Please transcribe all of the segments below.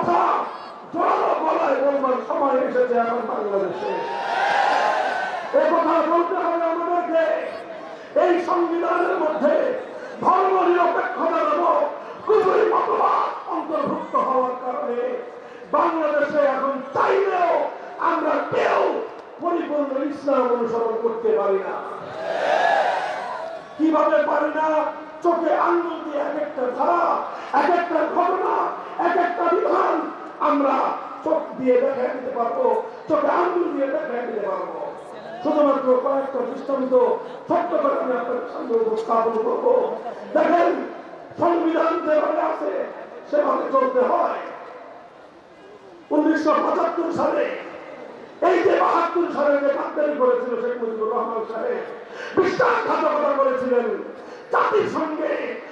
কথা। জোরালো গলায় বলবার সময় এসেছে এখন বাংলাদেশে। এ কথা বলতে হবে আমাদেরকে। এই সংবিধানের মধ্যে ধর্ম নিরপেক্ষতা নামক কুপুরি মতবাদ অন্তর্ভুক্ত হওয়ার কারণে বাংলাদেশে এখন চাইলেও আমরা কেউ পরিপূর্ণ ইসলাম অনুসরণ করতে পারি না। কীভাবে পারি না? চোখে আঙ্গুল দিয়ে এক একটা ধারা, এক একটা ঘটনা এক একটা বিধান আমরা চোখ দিয়ে দেখা দিতে পারব, চোখে আঙ্গুল দিয়ে দেখা দিতে পারব। শুধুমাত্র কয়েকটা দৃষ্টান্ত ছোট্ট করে আমি আপনাদের সামনে উপস্থাপন করব। দেখেন, সংবিধান যেভাবে আছে, সেভাবে চলতে হয়। উনিশশো পঁচাত্তর সালে, এই যে বাহাত্তর সালে যে গাদ্দারি করেছিল শেখ মুজিবুর রহমান সাহেব, বিশ্বাসঘাতকতা করেছিলেন। জাতির সঙ্গে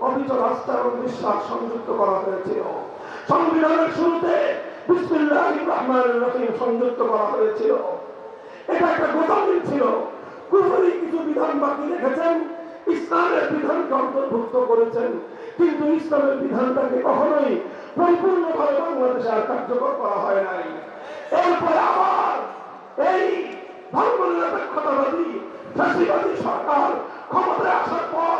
অবিচল আস্থা এবং বিশ্বাস সংযুক্ত করা হয়েছিল। সংবিধানের শুরুতে সংযুক্ত করা হয়েছিল। এটা একটা গোদামিল ছিল। কুফরি কিছু বিধান বাকি রেখেছেন, ইসলামের বিধানকে অন্তর্ভুক্ত করেছেন। কিন্তু ইসলামের বিধানটাকে কখনোই পরিপূর্ণভাবে বাংলাদেশে আর কার্যকর করা হয় নাই। এরপরে আবার এই ধর্ম নিরপেক্ষতাবাদী ফ্যাসিবাদী সরকার ক্ষমতায় আসার পর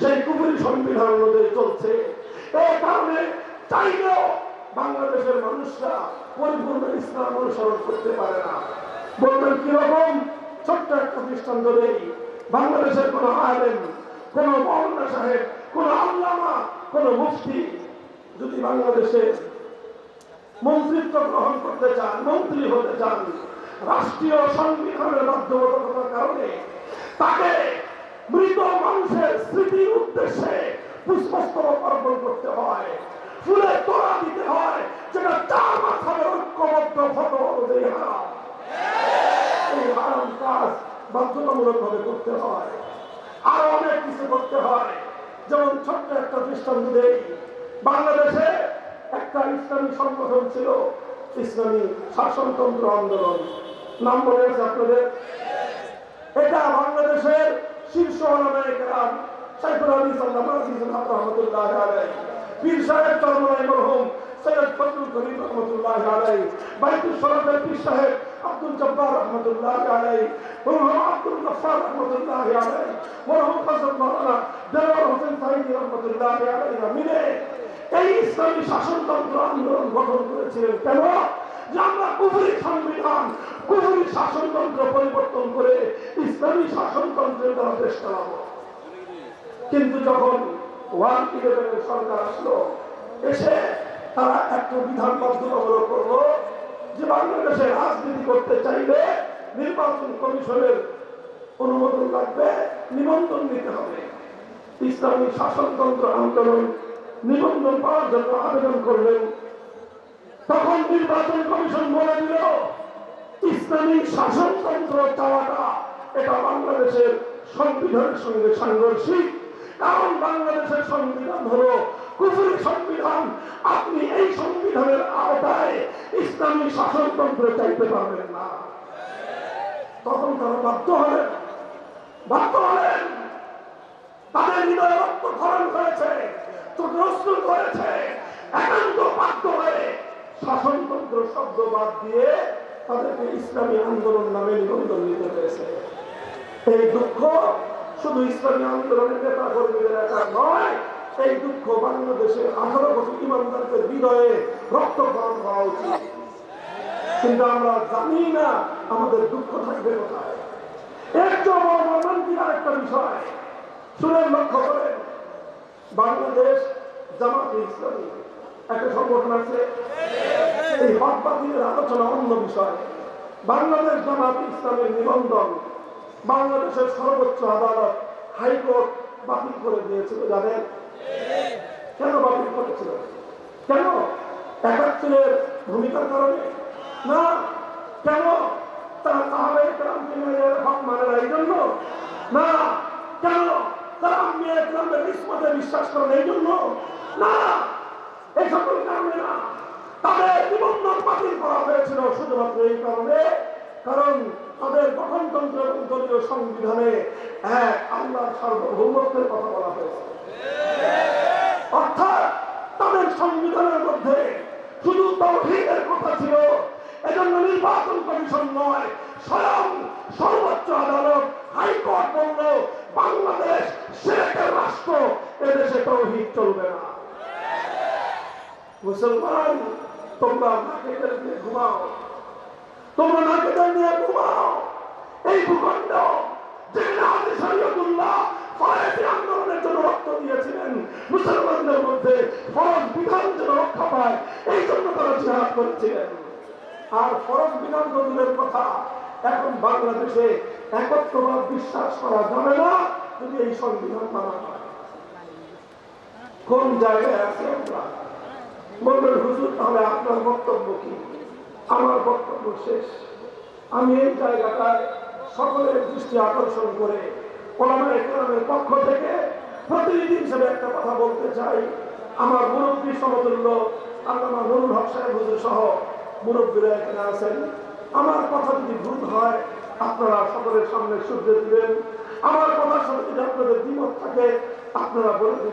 সেই কুকুরি সংবিধান অনুযায়ী চলছে। এই কারণে চাইলেও বাংলাদেশের মানুষরা পরিপূর্ণ ইসলাম করতে পারে না। বলবেন, কীরকম? ছোট্ট একটা দৃষ্টান্ত দেই। বাংলাদেশের কোন আলেম, কোন মৌলানা সাহেব, কোন আল্লামা, কোন মুফতি যদি বাংলাদেশে মন্ত্রিত্ব গ্রহণ করতে চান, মন্ত্রী হতে চান, রাষ্ট্রীয় সংবিধানের বাধ্যবাধকতার কারণে তাকে মৃত মানুষের স্মৃতির উদ্দেশ্যে পুষ্পস্তবক অর্পণ করতে হয়, ফুলে তোড়া দিতে হয়, যেটা চার মাথার ঐক্যবদ্ধ ফটো অনুযায়ী হারাম। এই হারাম কাজ বাধ্যতামূলক ভাবে করতে হয়। আরও অনেক কিছু করতে হয়। যেমন ছোট্ট একটা দৃষ্টান্ত দেই। বাংলাদেশে একটা ইসলামী সংগঠন ছিল, ইসলামী শাসনতন্ত্র আন্দোলন। নাম মনে আপনাদের? এটা বাংলাদেশের শীর্ষ নায়কেরাম সাইফুল আলী সাল্লাম আজিজুল হক রহমতুল্লাহ আলাই পীর সাহেব চরমলাই মরহুম সৈয়দ ফজলুল করিম রহমতুল্লাহ আলাই বাইতুল শরফের পীর সাহেব আব্দুল জব্বার রহমতুল্লাহ আব্দুল রহমতুল্লাহ ফজল মাওলানা হোসেন রহমতুল্লাহ মিলে এই ইসলামী শাসনতন্ত্র আন্দোলন গঠন করেছিলেন কেন? যে আমরা সংবিধান, কুফরি শাসনতন্ত্র পরিবর্তন করে ইসলামী শাসনতন্ত্রের দ্বারা দেশ চালাবো। কিন্তু যখন ওয়ান ইলেভেনের সরকার আসলো, এসে তারা একটা বিধান বাধ্যতামূলক করল। যে বাংলাদেশে রাজনীতি করতে চাইলে নির্বাচন কমিশনের অনুমোদন লাগবে, নিবন্ধন নিতে হবে। ইসলামী শাসনতন্ত্র আন্দোলন নিবন্ধন পাওয়ার জন্য আবেদন করলেন তখন নির্বাচন কমিশন বলে দিল, ইসলামী শাসনতন্ত্র চাওয়াটা এটা বাংলাদেশের সংবিধানের সঙ্গে সাংঘর্ষিক। কারণ বাংলাদেশের সংবিধান হলো কুফুরি সংবিধান। আপনি এই সংবিধানের আওতায় ইসলামী শাসনতন্ত্র চাইতে পারবেন না। তখন তারা বাধ্য হলেন। বাধ্য হলেন। তাদের হৃদয় রক্তক্ষরণ হয়েছে চোখরস্ত করেছে। একান্ত বাধ্য হয়ে শাসনতন্ত্র শব্দ বাদ দিয়ে তাদেরকে ইসলামী আন্দোলন নামে নিবন্ধন নিতে হয়েছে এই দুঃখ শুধু ইসলামী আন্দোলনের নেতা কর্মীদের একা নয় এই দুঃখ বাংলাদেশের আঠারো কোটি ইমানদারদের হৃদয়ে রক্তক্ষরণ হওয়া উচিত। কিন্তু আমরা জানি না আমাদের দুঃখ থাকবে বাংলাদেশ জামাত ইসলামের নিবন্ধন বাংলাদেশের সর্বোচ্চ আদালত হাইকোর্ট বাতিল করে দিয়েছিল, জানেন? কেন বাতিল করেছিল? কেন? একাত্তরের ভূমিকার কারণে? না, কেন? এই জন্য? না, কেন? তারা এই না, এই করা হয়েছিল শুধুমাত্র এই কারণে, কারণ তাদের গঠনতন্ত্র এবং দলীয় সংবিধানে হ্যাঁ আল্লাহর সার্বভৌমত্বের কথা বলা হয়েছে। অর্থাৎ তাদের সংবিধানের মধ্যে শুধু তৌহিদের কথা ছিল, এজন্য নির্বাচন কমিশন নয়, স্বয়ং সর্বোচ্চ আদালত, হাইকোর্ট বলল, বাংলাদেশ শেখের রাষ্ট্র, এদেশে তৌহিদ চলবে না। মুসলমান, তোমরা ঘুমাও। তোমরা নাকেদের নিয়ে ঘুমাও এই ভূখণ্ড আন্দোলনের জন্য রক্ত দিয়েছিলেন মুসলমানদের মধ্যে ফরজ বিধান যেন রক্ষা পায় এই জন্য তারা জিহাদ করেছিলেন আর ফরজ বিধান দূরের কথা এখন বাংলাদেশে একত্রবাদ বিশ্বাস করা যাবে না যদি এই সংবিধান মানা হয় কোন জায়গায় আছে আমরা বলবেন হুজুর তাহলে আপনার বক্তব্য কি আমার বক্তব্য শেষ। আমি এই জায়গাটায় সকলের দৃষ্টি আকর্ষণ করে ইকরামের পক্ষ থেকে প্রতিনিধি হিসেবে একটা কথা বলতে চাই। আমার মুরব্বী সমতুল্য আল্লামা নুরুল হক সাহেব হুজুর সহ মুরব্বীরা এখানে আছেন। আমার কথা যদি ভুল হয়, আপনারা সকলের সামনে সূর্য দিবেন। আমার কথার সাথে যদি আপনাদের দ্বিমত থাকে, আপনারা বলে দিবেন।